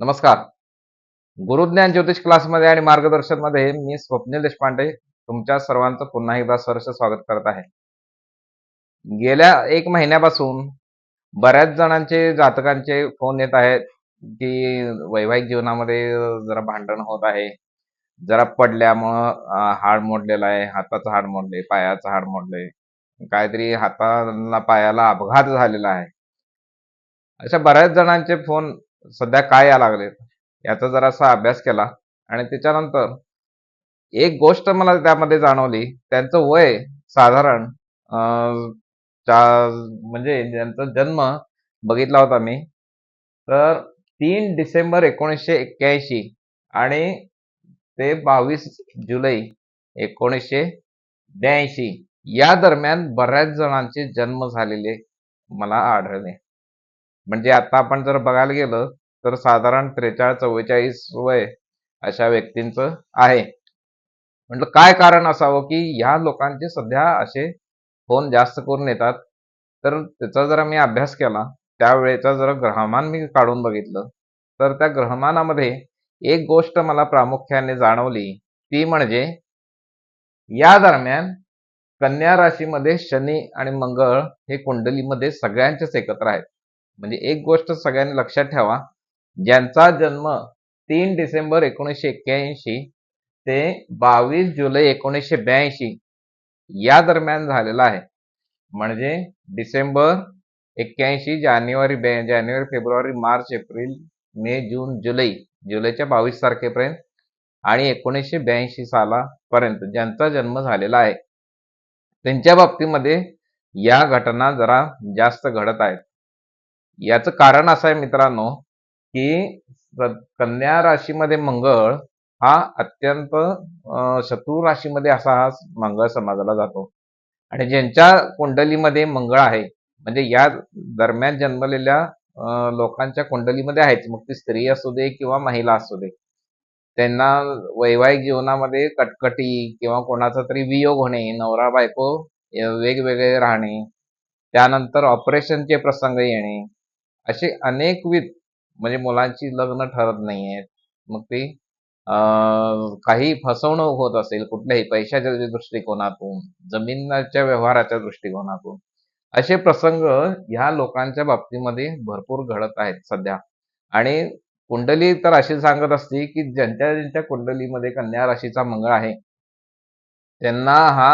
नमस्कार. गुरुज्ञान ज्योतिष क्लासमध्ये आणि मार्गदर्शनमध्ये मी स्वप्नील देशपांडे तुमच्या सर्वांचं पुन्हा एकदा सरस स्वागत करत आहे. गेल्या एक महिन्यापासून बऱ्याच जणांचे जातकांचे फोन येत आहेत की वैवाहिक जीवनामध्ये जरा भांडण होत आहे. जरा पडल्यामुळं हाड मोडलेला आहे हाताचं हाड मोडले पायाचं हाड मोडले काहीतरी हाताला पायाला अपघात झालेला आहे. अशा बऱ्याच जणांचे फोन सध्या काय या लागलेत याचा जरासा अभ्यास केला आणि त्याच्यानंतर एक गोष्ट मला त्यामध्ये जाणवली त्यांचं वय साधारण म्हणजे ज्यांचा जन्म बघितला होता मी तर तीन डिसेंबर एकोणीसशे एक्क्याऐंशी आणि ते बावीस जुलै एकोणीसशे ब्याऐंशी या दरम्यान बऱ्याच जणांचे जन्म झालेले मला आढळले. म्हणजे आता आपण जर बघायला गेलं तर साधारण त्रेचाळीस चव्वेचाळीस वय अशा व्यक्तींचं आहे. म्हटलं काय कारण असावं की ह्या लोकांचे सध्या असे फोन जास्त करून येतात. तर त्याचा जरा मी अभ्यास केला त्यावेळेचा जरा ग्रहमान मी काढून बघितलं तर त्या ग्रहमानामध्ये एक गोष्ट मला प्रामुख्याने जाणवली ती म्हणजे या दरम्यान कन्या राशीमध्ये शनी आणि मंगळ हे कुंडलीमध्ये सगळ्यांचेच एकत्र आहेत. म्हणजे एक गोष्ट सगळ्यांनी लक्षात ठेवा ज्यांचा जन्म तीन डिसेंबर एकोणीसशे एक्क्याऐंशी ते बावीस जुलै एकोणीसशे ब्याऐंशी या दरम्यान झालेला आहे. म्हणजे डिसेंबर एक्क्याऐंशी जानेवारी ब्या जानेवारी फेब्रुवारी मार्च एप्रिल मे जून जुलै जुलैच्या बावीस तारखेपर्यंत आणि एकोणीसशे ब्याऐंशी सालापर्यंत ज्यांचा जन्म झालेला आहे. त्यांच्या बाबतीमध्ये या घटना जरा जास्त घडत आहेत. याचं कारण असं आहे मित्रांनो की कन्या राशीमध्ये मंगळ हा अत्यंत शत्रू राशीमध्ये असा हा मंगळ समाजाला जातो. आणि ज्यांच्या कुंडलीमध्ये मंगळ आहे म्हणजे या दरम्यान जन्मलेल्या लोकांच्या कुंडलीमध्ये आहेच. मग ती स्त्री असू दे किंवा महिला असू दे त्यांना वैवाहिक जीवनामध्ये कटकटी किंवा कोणाचा तरी वियोग होणे नवरा बायको वेगवेगळे राहणे त्यानंतर ऑपरेशनचे प्रसंग येणे असे अनेकविध म्हणजे मुलांची लग्न ठरत नाही आहेत मग ते अं, काही फसवणूक होत असेल कुठल्याही पैशाच्या दृष्टिकोनातून जमिनीच्या व्यवहाराच्या दृष्टिकोनातून. असे प्रसंग ह्या लोकांच्या बाबतीमध्ये भरपूर घडत आहेत सध्या. आणि कुंडली तर अशी सांगत असते की ज्यांच्या ज्यांच्या कुंडलीमध्ये कन्या राशीचा मंगळ आहे त्यांना हा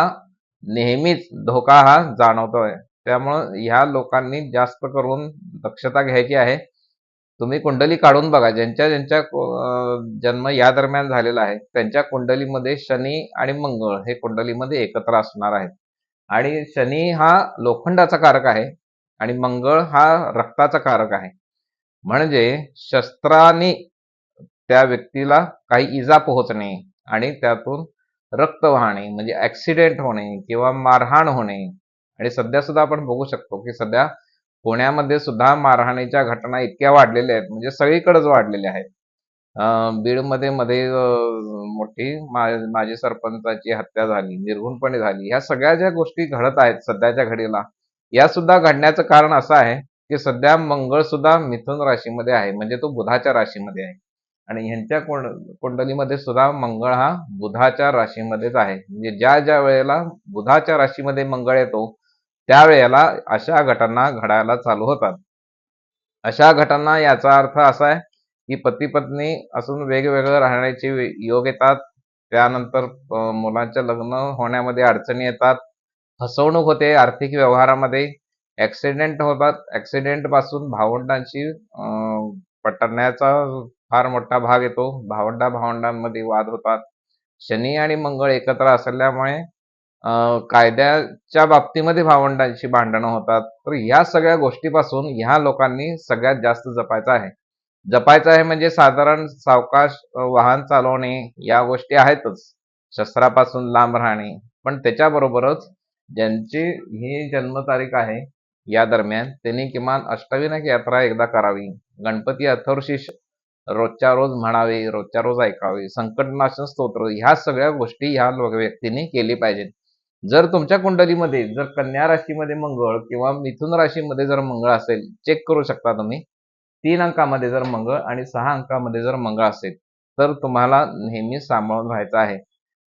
नेहमीच धोका हा जाणवतोय. त्यामुळं ह्या लोकांनी जास्त करून दक्षता घ्यायची आहे. तुम्ही कुंडली काढून बघा ज्यांच्या ज्यांच्या जन्म या दरम्यान झालेला आहे त्यांच्या कुंडलीमध्ये शनी आणि मंगळ हे कुंडलीमध्ये एकत्र असणार आहेत. आणि शनी हा लोखंडाचा कारक आहे आणि मंगळ हा रक्ताचा कारक आहे. म्हणजे शस्त्राने त्या व्यक्तीला काही इजा पोहोचणे आणि त्यातून रक्त वाहणे म्हणजे ऍक्सिडेंट होणे किंवा मारहाण होणे आणि सध्या सुद्धा आपण बघू शकतो की सध्या पुण्यामध्ये सुद्धा मारहाणीच्या घटना इतक्या वाढलेल्या आहेत म्हणजे सगळीकडेच वाढलेल्या आहेत. बीडमध्ये मध्ये मोठी माजी सरपंचाची हत्या झाली निर्घुणपणे झाली. ह्या सगळ्या ज्या गोष्टी घडत आहेत सध्याच्या घडीला या सुद्धा घडण्याचं कारण असं आहे की सध्या मंगळ सुद्धा मिथुन राशीमध्ये आहे म्हणजे तो बुधाच्या राशीमध्ये आहे. आणि ह्यांच्या कुंड- कुंडलीमध्ये सुद्धा मंगळ हा बुधाच्या राशीमध्येच आहे. म्हणजे ज्या ज्या वेळेला बुधाच्या राशीमध्ये मंगळ येतो त्यावेळेला अशा घटना घडायला चालू होतात. अशा घटना याचा अर्थ असा आहे की पती पत्नी असून वेगवेगळं राहण्याचे योग येतात. त्यानंतर मुलांचे लग्न होण्यामध्ये अडचणी येतात. फसवणूक होते आर्थिक व्यवहारामध्ये. ऍक्सिडेंट होतात. ऍक्सिडेंटपासून भावंडांशी अं, पटण्याचा फार मोठा भाग येतो. भावंडा भावंडांमध्ये वाद होतात. शनी आणि मंगळ एकत्र असल्यामुळे कायद्याच्या बाबतीमध्ये भावंडांशी भांडणं होतात. तर ह्या सगळ्या गोष्टीपासून ह्या लोकांनी सगळ्यात जास्त जपायचं आहे. जपायचं आहे म्हणजे साधारण सावकाश वाहन चालवणे या गोष्टी आहेतच. शस्त्रापासून लांब राहणे. पण त्याच्याबरोबरच ज्यांची ही जन्मतारीख आहे या दरम्यान त्यांनी किमान अष्टविनायक यात्रा एकदा करावी. गणपती अथर्शीष रोजच्या रोज म्हणावे रोजच्या रोज ऐकावे संकटनाशन स्तोत्र ह्या सगळ्या गोष्टी ह्या व्यक्तींनी व्यक्तीने केली पाहिजेत. जर तुमच्या कुंडलीमध्ये जर कन्या राशीमध्ये मंगळ किंवा मिथुन राशीमध्ये जर मंगळ असेल चेक करू शकता तुम्ही. तीन अंकामध्ये जर मंगळ आणि सहा अंकामध्ये जर मंगळ असेल तर तुम्हाला नेहमी सांभाळून राहायचं आहे.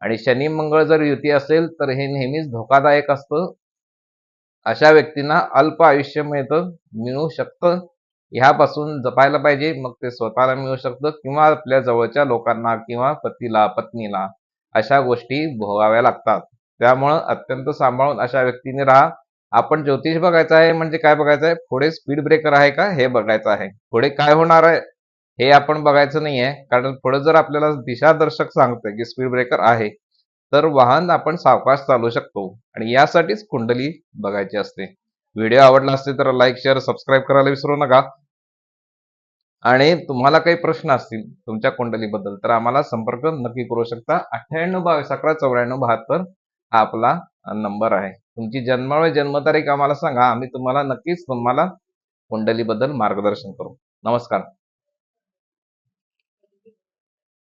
आणि शनी मंगळ जर युती असेल तर हे नेहमीच धोकादायक असतं. अशा व्यक्तींना अल्प आयुष्य मिळतं मिळू शकतं. ह्यापासून जपायला पाहिजे मग ते स्वतःला मिळू शकतं किंवा आपल्या जवळच्या लोकांना किंवा पतीला पत्नीला अशा गोष्टी भोगाव्या लागतात. त्यामुळं अत्यंत सांभाळून अशा व्यक्तीने राहा. आपण ज्योतिष बघायचं आहे म्हणजे काय बघायचं आहे? पुढे स्पीड ब्रेकर आहे का? हे बघायचं आहे. पुढे काय होणार आहे? हे आपण बघायचं नाहीये. कारण पुढे जर आपल्याला दिशादर्शक सांगतोय की स्पीड ब्रेकर आहे तर वाहन आपण सावकाश चालू शकतो. आणि यासाठीच कुंडली बघायची असते. व्हिडिओ आवडला असते तर लाईक शेअर सबस्क्राईब करायला विसरू नका. आणि तुम्हाला काही प्रश्न असतील तुमच्या कुंडलीबद्दल तर आम्हाला संपर्क नक्की करू शकता. अठ्ठ्याण्णव बावीस अकरा चौऱ्याण्णव बहात्तर हा आपला नंबर आहे. तुमची जन्म जन्मतारीख आम्हाला सांगा. आम्ही तुम्हाला नक्कीच तुम्हाला कुंडलीबद्दल मार्गदर्शन करू. नमस्कार.